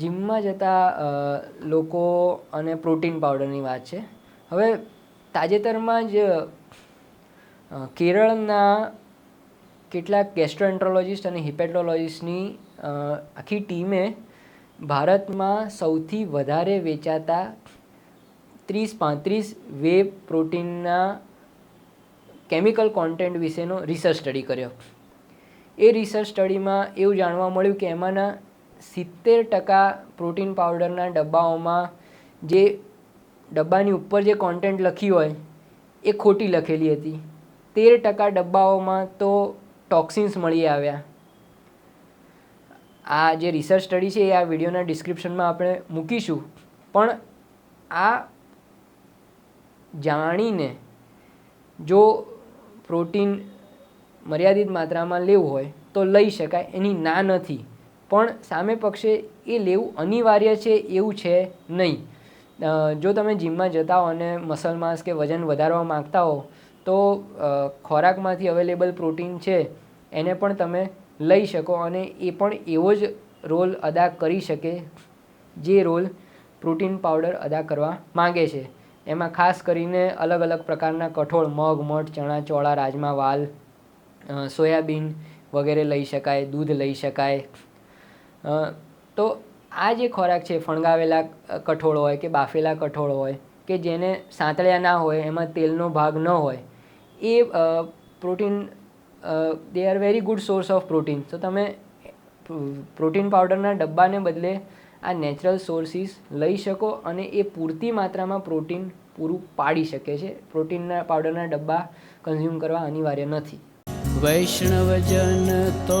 જિમમાં જતા લોકો અને પ્રોટીન પાવડરની વાત છે. હવે તાજેતરમાં જ કેરળના કેટલાક ગેસ્ટ્રોએન્ટ્રોલોજિસ્ટ અને હિપેટ્રોલોજીસ્ટની આખી ટીમે ભારતમાં સૌથી વધારે વેચાતા ત્રીસ પાંત્રીસ વે પ્રોટીનના કેમિકલ કોન્ટેન્ટ વિશેનો રિસર્ચ સ્ટડી કર્યો. એ રિસર્ચ સ્ટડીમાં એવું જાણવા મળ્યું કે એમાંના સિત્તેર ટકા પ્રોટીન પાવડરના ડબ્બાઓમાં જે ડબ્બાની ઉપર જે કોન્ટેન્ટ લખી હોય, એ ખોટી લખેલી હતી. તેર ટકા ડબ્બાઓમાં તો ટોક્સિન્સ મળી આવ્યા. આ જે રિસર્ચ સ્ટડી છે, એ આ વિડીયોના ડિસ્ક્રિપ્શનમાં આપણે મૂકીશું. પણ આ જાણીને જો પ્રોટીન મર્યાદિત માત્રામાં લેવું હોય, તો લઈ શકાય. એની ના નથી. પણ સામે પક્ષે એ લેવું અનિવાર્ય છે એવું છે નહીં. જો તમે જિમમાં જતા હો અને મસલ માસ કે વજન વધારવા માંગતા હો, તો ખોરાકમાંથી અવેલેબલ પ્રોટીન છે, એને પણ તમે લઈ શકો અને એ પણ એવો જ રોલ અદા કરી શકે જે રોલ પ્રોટીન પાવડર અદા કરવા માંગે છે. એમાં ખાસ કરીને અલગ અલગ પ્રકારના કઠોળ, મગ, મઠ, ચણા, ચોળા, રાજમા, વાલ સોયાબીન વગેરે લઈ શકાય, દૂધ લઈ શકાય તો આ જે ખોરાક છે, ફણગાવેલા કઠોળ હોય કે બાફેલા કઠોળ હોય કે જેને સાંતળ્યા ના હોય, એમાં તેલનો ભાગ ન હોય, એ protein they are very good source of protein તો તમે પ્રોટીન પાવડરના ડબ્બાને બદલે આ નેચરલ સોર્સિસ લઈ શકો અને એ પૂરતી માત્રામાં પ્રોટીન પૂરું પાડી શકે છે. પ્રોટીનના પાવડરના ડબ્બા કન્ઝ્યુમ કરવા અનિવાર્ય નથી. વૈષ્ણવજન તો